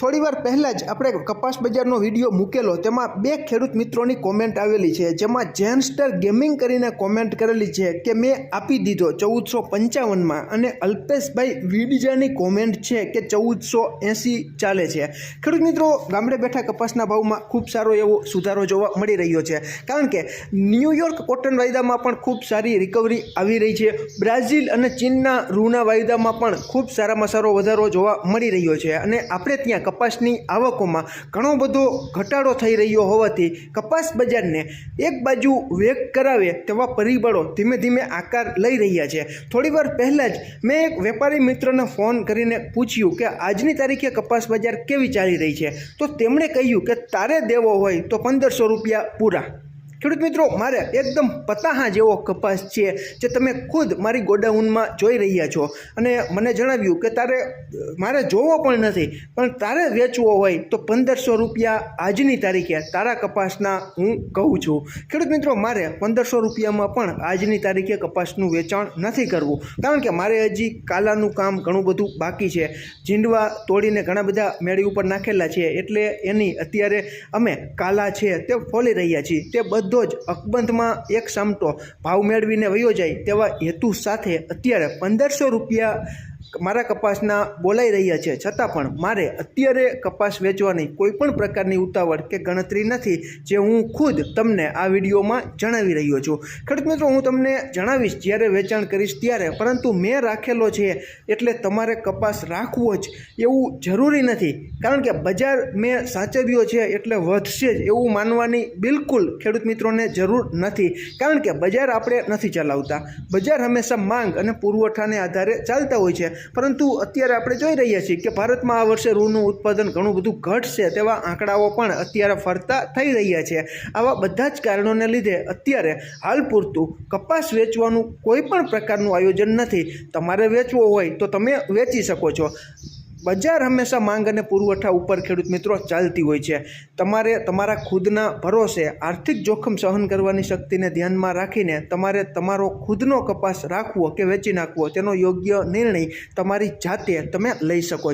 થોડીવાર પહેલાં જ આપણે કપાસ બજારનો વીડિયો મૂકેલો, તેમાં બે ખેડૂત મિત્રોની કોમેન્ટ આવેલી છે. જેમાં જેનસ્ટર ગેમિંગ કરીને કોમેન્ટ કરેલી છે કે, મેં આપી દીધો ચૌદસો પંચાવનમાં અને અલ્પેશભાઈ વિડીજાની કોમેન્ટ છે કે, ચૌદસો એંસી ચાલે છે. ખેડૂત મિત્રો, ગામડે બેઠા કપાસના ભાવમાં ખૂબ સારો એવો સુધારો જોવા મળી રહ્યો છે. કારણ કે ન્યૂયોર્ક કોટન વાયદામાં પણ ખૂબ સારી રિકવરી આવી રહી છે. બ્રાઝિલ અને ચીનના રૂના વાયદામાં પણ ખૂબ સારામાં સારો વધારો જોવા મળી રહ્યો છે. અને આપણે ત્યાં કપાસની આવકોમાં ઘણો બધો ઘટાડો થઈ રહ્યો હોવાથી કપાસ બજારને એક બાજુ વેગ કરાવે તેવા પરિબળો ધીમે ધીમે આકાર લઈ રહ્યા છે. થોડીવાર પહેલાં જ મેં એક વેપારી મિત્રને ફોન કરીને પૂછ્યું કે આજની તારીખે કપાસ બજાર કેવી ચાલી રહી છે? તો તેમણે કહ્યું કે તારે દેવો હોય તો પંદરસો રૂપિયા પૂરા. ખેડૂત મિત્રો, મારે એકદમ પતાહા જેવો કપાસ છે જે તમે ખુદ મારી ગોડાઉનમાં જોઈ રહ્યા છો. અને મને જણાવ્યું કે તારે, મારે જોવો પણ નથી, પણ તારે વેચવો હોય તો પંદરસો રૂપિયા આજની તારીખે તારા કપાસના હું કહું છું. ખેડૂત મિત્રો, મારે પંદરસો રૂપિયામાં પણ આજની તારીખે કપાસનું વેચાણ નથી કરવું. કારણ કે મારે હજી કાલાનું કામ ઘણું બધું બાકી છે. ઝીંડવા તોડીને ઘણા બધા મેળી ઉપર નાખેલા છે, એટલે એની અત્યારે અમે કાલા છે તે ફોલી રહ્યા છીએ, તે બધો જ અકબંધમાં એક સામટો ભાવ મેળવીને વયો જાય તેવા હેતુ સાથે અત્યારે પંદરસો રૂપિયા મારા કપાસના બોલાઈ રહ્યા છે. છતાં પણ મારે અત્યારે કપાસ વેચવાની કોઈ પણ પ્રકારની ઉતાવળ કે ગણતરી નથી, જે હું ખુદ તમને આ વિડીયોમાં જણાવી રહ્યો છું. ખેડૂત મિત્રો, હું તમને જણાવીશ જ્યારે વેચાણ કરીશ ત્યારે. પરંતુ મેં રાખેલો છે એટલે તમારે કપાસ રાખવો જ એવું જરૂરી નથી. કારણ કે બજાર મેં સાચવ્યો છે એટલે વધશે જ એવું માનવાની બિલકુલ ખેડૂત મિત્રોને જરૂર નથી. કારણ કે બજાર આપણે નથી ચલાવતા. બજાર હંમેશા માંગ અને પુરવઠાને આધારે ચાલતા હોય છે. પરંતુ અત્યારે આપણે જોઈ રહ્યા છીએ કે ભારતમાં આ વર્ષે રૂનું ઉત્પાદન ઘણું બધું ઘટશે તેવા આંકડાઓ પણ અત્યારે ફરતા થઈ રહ્યા છે. આવા બધા જ કારણોને લીધે અત્યારે હાલ પૂરતું કપાસ વેચવાનું કોઈ પણ પ્રકારનું આયોજન નથી. તમારે વેચવો હોય તો તમે વેચી શકો છો. બજાર હંમેશા માંગ અને પુરવઠા ઉપર ખેડૂત મિત્રો ચાલતી હોય છે. તમારે તમારા ખુદના ભરોસે આર્થિક જોખમ સહન કરવાની શક્તિને ધ્યાનમાં રાખીને તમારે તમારો ખુદનો કપાસ રાખવો કે વેચી નાખવો તેનો યોગ્ય નિર્ણય તમારી જાતે તમે લઈ શકો છો.